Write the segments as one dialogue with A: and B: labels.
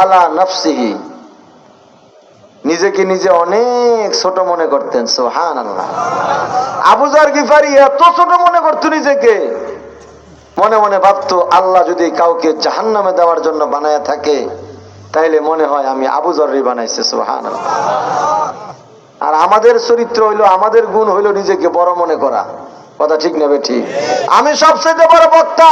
A: আলা নফসিহি। নিজেকে নিজে অনেক ছোট মনে করতেন সোহান আল্লাহ আবুজার গিফারি এত ছোট মনে করতো নিজেকে। মনে মনে আল্লাহ যদি কাউকে জাহান্নামে দেওয়ার জন্য বানায় থাকে, তাইলে মনে হয় আমি আবুজরই বানাইছে সোহান আর আমাদের চরিত্র হইল, আমাদের গুণ হইল নিজেকে বড় মনে করা। কথা ঠিক নেবে ঠিক? আমি সবচেয়ে বড় বক্তা।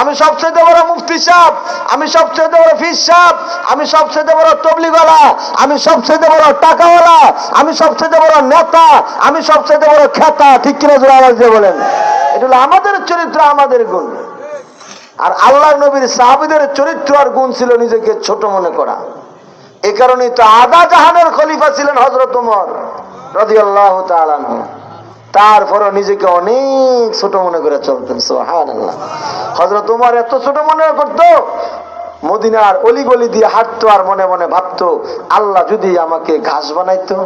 A: আমি সবচেয়ে বড় মুফতি সাহেব, আমি সবচেয়ে বড় ফিস সাহেব, আমি সবচেয়ে বড় তবলিগলা, আমি সবচেয়ে বড় টাকাওয়ালা, আমি সবচেয়ে বড় নেতা, আমি সবচেয়ে বড় খেতা। ঠিক কিনা জোরে আওয়াজ দিয়ে বলেন? এটা হলো আমাদের চরিত্র, আমাদের গুণ। আর আল্লাহ নবীর সাহাবিদের চরিত্র আর গুণ ছিল নিজেকে ছোট মনে করা। এই কারণেই তো আদা জাহানের খলিফা ছিলেন হজরত উমর রাদিয়াল্লাহ তাআলাহু তারপরও নিজেকে অনেক ছোট মনে করে চলতেন সোহান আল্লাহ হজরত উমর এত ছোট মনে করতো, মদিনার অলিগলি দিয়ে হাঁটতো আর মনে মনে ভাবতো, আল্লাহ যদি আমাকে ঘাস বানাইতো,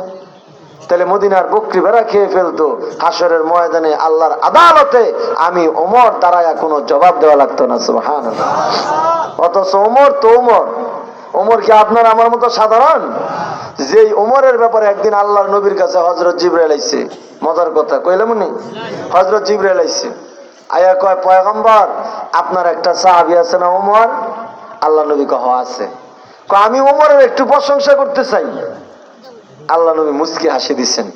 A: তাহলে মদিনার বকরি ভেড়া খেয়ে ফেলতো, হাসরের ময়দানে আল্লাহর আদালতে আমি ওমর দাঁড়ায়া কোনো জবাব দেওয়া লাগতো না সুহান অথচ ওমর তো ওমর ওমর কি আপনার আমার মতো সাধারণ? যেই ওমরের ব্যাপারে একদিন আল্লাহর নবীর কাছে হজরত জিব্রাইল আইছে। মজার কথা কইলাম নি হজরত জিব্রাইল আইছে। আয়া কয়, পয়গম্বর, আপনার একটা সাহাবি আছে না ওমর? আল্লাহ নবী কহ আছে। আমি ওমরের একটু প্রশংসা করতে চাই। আল্লাহ নবী মুসকি হাসি দিছেন।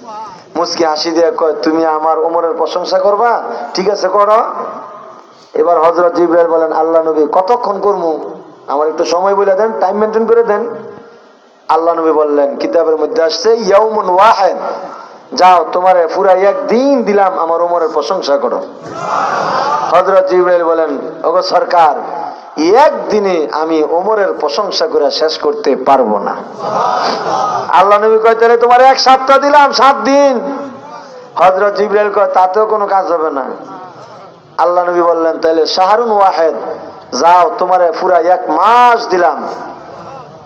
A: মুসকি হাসি দিয়ে কয়, তুমি আমার ওমরের প্রশংসা করবা? ঠিক আছে, করো। এবার হজরত জিব্রাইল বলেন আল্লাহ নবী, কতক্ষণ করব আমার একটু সময় বলে দেন টাইম মেনটেন করে দেন। আল্লাহ নবী বললেন, কিতাবের মধ্যে আসছে, ইয়াউমুন ওয়াহেদ। যাও, তোমার পুরা একদিন দিলাম, আমার ওমরের প্রশংসা করো। হজরত জিব্রাইল বলেন, ওগো সরকার, একদিনে আমি ওমরের প্রশংসা করে শেষ করতে পারব না। আল্লাহ নবী কয়, তাহলে তোমার এক সপ্তাহ দিলাম, সাত দিন। হজরত জিব্রাইল কয়, তাতেও কোনো কাজ হবে না। আল্লাহ নবী বললেন, তাহলে শাহরুন ওয়াহেদ যাও, তোমারে পুরা এক মাস দিলাম।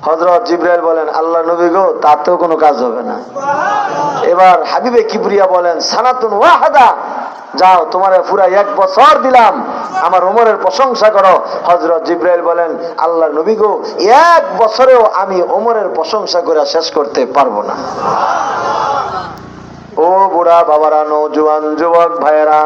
A: হজরত জিব্রাইল বলেন, আল্লাহ নবী গো, তাতেও কোনো কাজ হবে না। এবার হাবিবে কিবরিয়া বলেন, সানাতুন ওয়াহাদা, যাও, তোমারে পুরা এক বছর দিলাম। আমার ওমরের প্রশংসা করো। হজরত জিব্রাইল বলেন, আল্লাহ নবী গো, এক বছরেও আমি ওমরের প্রশংসা করে শেষ করতে পারব না। ও বুড়া বাবারা নৌজওয়ান যুবক ভাইয়েরা